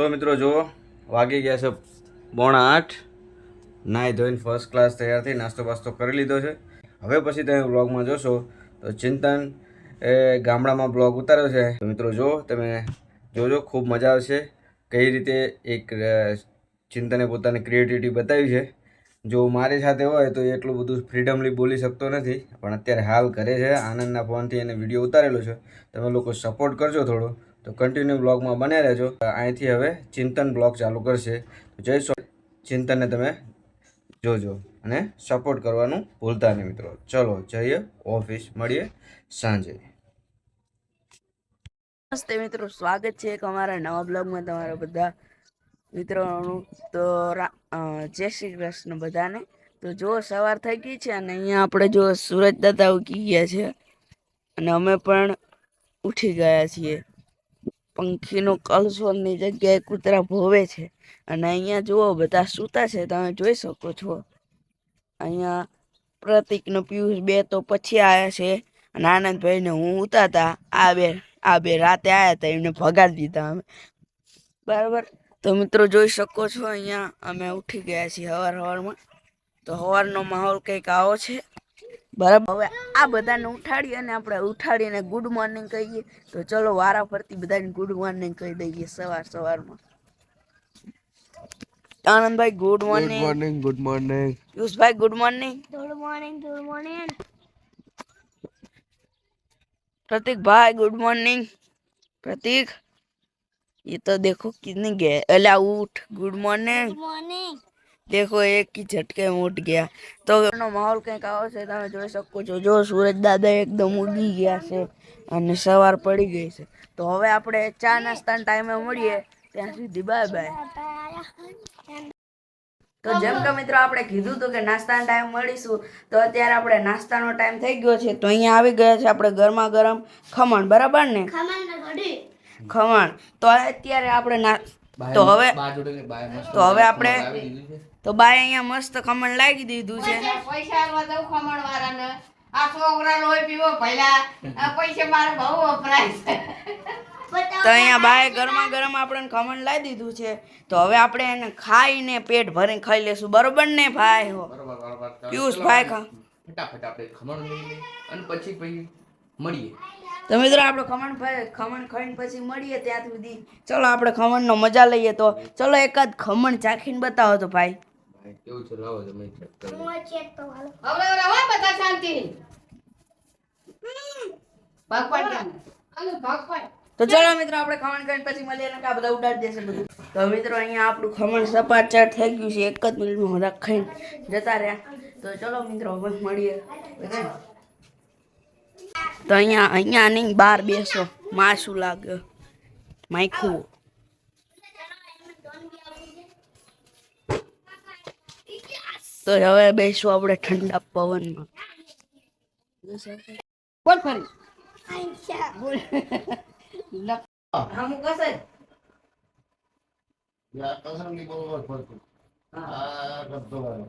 સો મિત્રો જુઓ, વાગી ગયા છે પોણા આઠ. નાહી ધોઈને ફર્સ્ટ ક્લાસ તૈયાર થઈ, નાસ્તો બાસ્તો કરી લીધો છે. હવે પછી તમે બ્લોગમાં જોશો, તો ચિંતન એ ગામડામાં બ્લોગ ઉતાર્યો છે. મિત્રો જો તમે જોજો, ખૂબ મજા આવશે. કઈ રીતે એક ચિંતને પોતાની ક્રિએટિવિટી બતાવી છે. જો મારી સાથે હોય તો એટલું બધું ફ્રીડમલી બોલી શકતો નથી, પણ અત્યારે હાલ કરે છે, આનંદના ફોનથી એને વીડિયો ઉતારેલો છે. તમે લોકો સપોર્ટ કરજો થોડો. તો કન્ટિન્યુ બ્લોગમાં બન્યા રહેજો. અહીંથી હવે ચિંતન બ્લોગ ચાલુ કરશે. તો જય સો ચિંતનને તમે જોજો અને સપોર્ટ કરવાનું ભૂલતા નહીં મિત્રો. ચલો, જઈએ ઓફિસ મળીએ સાંજે. નમસ્તે મિત્રો, સ્વાગત છે એક અમારા નવા બ્લોગમાં તમારા બધા મિત્રોનું. તો જય શ્રી કૃષ્ણ બધાને. તો જો સવાર થઈ ગઈ છે અને અહીંયા આપણે જો સુરજ દાદા ઉગી ગયા છે. અને અમે પણ ઉઠી ગયા છીએ. પંખીનો કલસોની જગ્યાએ કૂતરા ભોવે છે. અને અહીંયા જુઓ, બધા સૂતા છે. તમે જોઈ શકો છો. અહીંયા પ્રતિકનો પિયુષ બે તો પછી આવ્યા છે. અને આનંદભાઈને હું ઉતારતા આ બે આ બે રાતે આવ્યા હતા. એમને ભગાડી દીધા અમે. બરાબર? તો મિત્રો જોઈ શકો છો અહીંયા અમે ઉઠી ગયા છીએ હવાર હવારમાં તો હવારનો માહોલ કંઈક આવો છે. બરાબર હવે આ બધાને ઉઠાડી અને આપણે ઉઠાડીને ગુડ મોર્નિંગ કહીએ તો ચલો વારા ફરતી બધાને ગુડ મોર્નિંગ કહી દઈએ સવાર સવારમાં Anandbhai good morning morning good morning પિયુષભાઈ good morning Good morning, good morning. Prateek भाई गुड मॉर्निंग प्रतीक ये तो देखो कितने गए अला उठ गुड मॉर्निंग Good morning. દેખો એક ઝટકે ઉઠ ગયા. તો માહોલ કંઈક આવો છે તમે જોઈ શકો છો. જો સુરજ દાદા એકદમ ઉડી ગયા છે અને સવાર પડી ગઈ છે. તો હવે આપણે ચા નાસ્તાના ટાઈમે મળીએ. ત્યાં સુધી બાય બાય તો જેમ કે મિત્રો આપણે કીધું હતું કે નાસ્તાનો ટાઈમ મળીશું તો અત્યારે આપણે નાસ્તાનો ટાઈમ થઈ ગયો છે. તો અહીંયા આવી ગયા છે આપણે ગરમા ગરમ ખમણ બરાબર ને? ખમણ. તો અત્યારે આપણે તો હવે તો હવે આપણે તો બાય અહીંયા મસ્ત ખમણ લાગી દીધું છે. પૈસા દઉં કમળ વાળાને આ છોકરા લોહી પીવો પહેલા પૈસા મારે બહુ વપરાય છે. તો અહીંયા બાય ગરમા ગરમ આપણે ખમણ લાવી દીધું છે. તો હવે આપણે એને ખાઈને પેટ ભરીને ખાઈ લેશું. બરોબર ને ભાઈ? હો. પિયુષ ભાઈ ખા. ફટાફટ આપણે ખમણ લઈ લઈએ અને પછી પછી મળીએ. તો મિત્રો આપણે ખમણ ભાઈ ખમણ ખાઈને પછી મળીએ ત્યાં સુધી. ચલો આપણે ખમણનો મજા લઈએ તો. ચલો એકાદ ખમણ ચાખીને બતાવો તો ભાઈ. કેવું છે? લાવો તમે ચેક કરો. હું check તો હાલો. હવે હવે બધા શાંતિ. ભગવાન હાલો, ભગવાન તો ચલો મિત્રો આપણે ખમણ ખાઈને પછી મળીએ ને આ બધા ઉડાડી દેશે બધું. તો મિત્રો અહીંયા આપણું ખમણ સપાટ થઈ ગયું છે. એક જ મિનિટમાં બધા ખાઈને જતા રહ્યા. તો ચલો મિત્રો હવે મળીએ. પછી. તો અહીંયા અહીંયા નહીં બહાર બેસો માસું લાગે માયખું તો હવે બેસું આપણે ઠંડા પવનમાં બોલ ફરી આઈશા. હમું. Ah.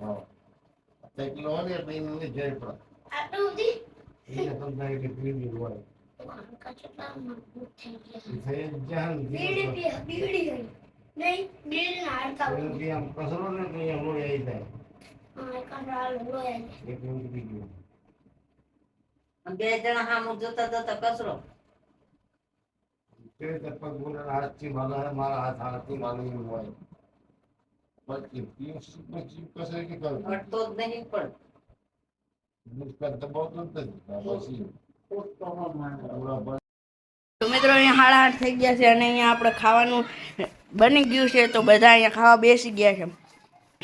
Oh. Jadi pra? આટલું દી? Ini kan dari ke pilih luar. કચરા મજબૂત થઈ ગયા. Saya jangan બીડી પી- બીડી ગઈ. નહીં, બીડીના હાડકાં Yang yang kasar ni yang lu ya itu. હા, કંટાળો હોય. બે જણા હામું જોતા જોતા કચરો તે તપક બોલે હાથથી મારા મારા હાથ હાથથી મારું હોય. પછી કસે કે. જ નહીં પણ તો મિત્રો, અહીંયા હાડા આઠ થઈ ગયા છે અને અહીંયા આપણે ખાવાનું બની ગયું છે તો બધા અહીંયા ખાવા બેસી ગયા છે.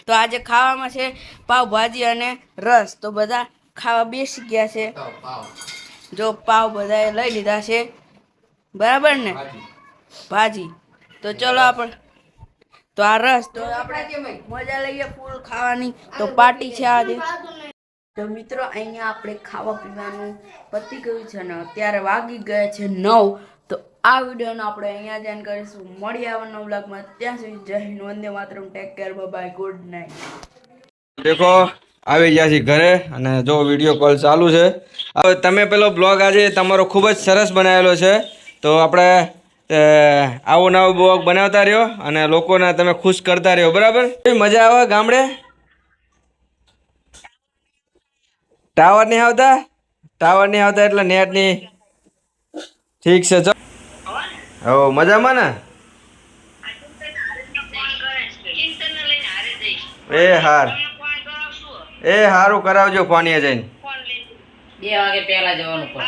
તો આજે ખાવામાં છે પાવભાજી અને રસ. તો બધા ખાવા બેસી ગયા છે. જો પાવ બધાએ લઈ લીધા છે. બરાબર ને? ભાજી. તો ચલો આપણે, તો આ રસ, તો આપણે મજા લઈએ ફૂલ ખાવાની. તો પાર્ટી છે આજે. તો મિત્રો, અહીંયા આપણે ખાવા પીવાનું પતી ગયું છે ને અત્યારે વાગી ગયા છે નવ. તો આ વિડીયોનો આપણે અહીંયા જ કરીશું. મળી આવવાનો બ્લોગમાં ત્યાં સુધી જય Hind, Vande Mataram. Take care bye good night દેખો, આવી ગયા છે ઘરે અને જો વીડિયો કોલ ચાલુ છે. હવે તમે પેલો બ્લોગ આજે તમારો ખૂબ જ સરસ બનાવેલો છે. તો આપણે આવો નવો બ્લોગ બનાવતા રહ્યો અને લોકોને તમે ખુશ કરતા રહ્યો. બરાબર? મજા આવે ગામડે? ટાવર નહીં આવતા? ટાવર નહીં આવતા એટલે નેટ નહીં ઠીક છે ચો હો મજામાં ને? એ હાર. એ હારું કરાવજો પાણીએ જઈને. બે વાગે પહેલા જવાનું પણ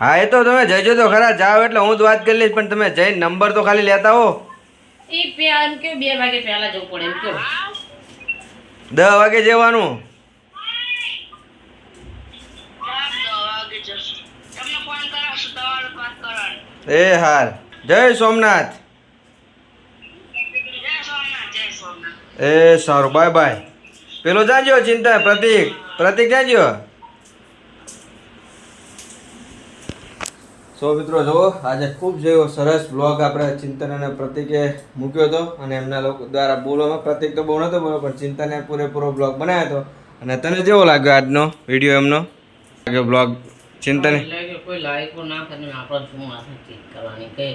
હા એ તો તમે જઈજો તો ખરા જાઓ એટલે હું જ વાત કરી લઈશ પણ તમે જઈને નંબર તો ખાલી લેતા હો. એ બે વાગે પહેલા જવું પડે એમ કે દસ વાગે જવાનું. એ હાર જય સોમનાથ. એ સારું. Bye bye. પેલો જાજો ચિંતા, પ્રતિક. પ્રતિક જાજો સો મિત્રો, જુઓ, આજે ખૂબ જેવો સરસ બ્લોગ આપણે ચિંતન અને પ્રતિકે મૂક્યો હતો અને એમના લોકો દ્વારા બોલવામાં પ્રતિક તો બહુ નહોતો બોલ્યો, પણ ચિંતને પૂરેપૂરો બ્લોગ બનાવ્યો હતો. અને તને કેવો લાગ્યો આજનો વીડિયો એમનો? લાગ્યો બ્લોગ ચિંતન? કોઈ લાયકો ના કરે ને આપણે શું માથે ચીજ કરવાની કે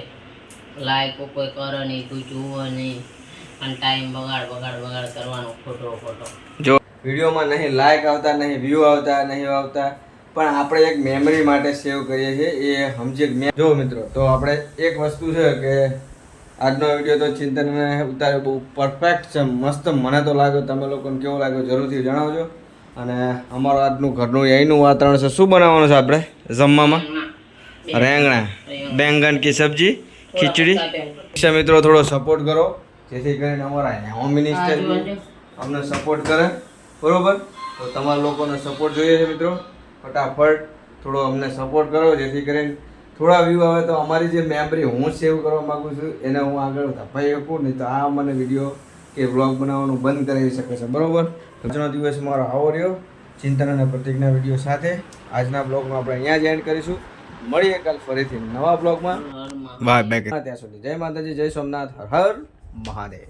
લાયકો કોઈ કરે નહીં કોઈ જુઓ નહીં. અને ટાઈમ બગાડ બગાડ બગાડ કરવાનો ખોટો ખોટો. જો વિડીયોમાં નહીં લાઈક આવતા નહીં વ્યૂ આવતા નહીં આવતા. પણ આપણે એક મેમરી માટે સેવ કરીએ છીએ એ સમજી મેં જો મિત્રો તો આપણે એક વસ્તુ છે કે આજનો વીડિયો તો ચિંતન ઉતાર્યો બહુ પરફેક્ટ છે મસ્ત. મને તો લાગ્યો તમે લોકોને કેવો લાગ્યો જરૂરથી જણાવજો. અને અમારું આજનું ઘરનું અહીંનું વાતાવરણ છે. શું બનાવવાનું છે આપણે? જમવામાં? રેંગણા. બેંગન કી સબ્જી? ખીચડી? છે મિત્રો થોડો સપોર્ટ કરો. જેથી કરીને અમારા હોમ મિનિસ્ટર અમને સપોર્ટ કરે. બરોબર? તો તમારા લોકોનો સપોર્ટ જોઈએ છે મિત્રો. ફટાફટ થોડો અમને સપોર્ટ કરો. જેથી કરીને થોડા વ્યૂ આવે તો અમારી જે મેમરી હું સેવ કરવા માગું છું એને હું આગળ ધપાઈ શકું. નહીં તો આ મને વીડિયો કે વ્લોગ બનાવવાનું બંધ કરાવી શકે છે. બરાબર? આજનો દિવસ મારો આવો રહ્યો. ચિંતન અને પ્રતિજ્ઞા વીડિયો સાથે આજના બ્લોગમાં આપણે અહીંયા જ એન્ડ કરીશું. મળીએ કાલ ફરીથી નવા બ્લોગમાં. બાય બાય ત્યાં સુધી જય માતાજી જય સોમનાથ હર હર મહાદેવ.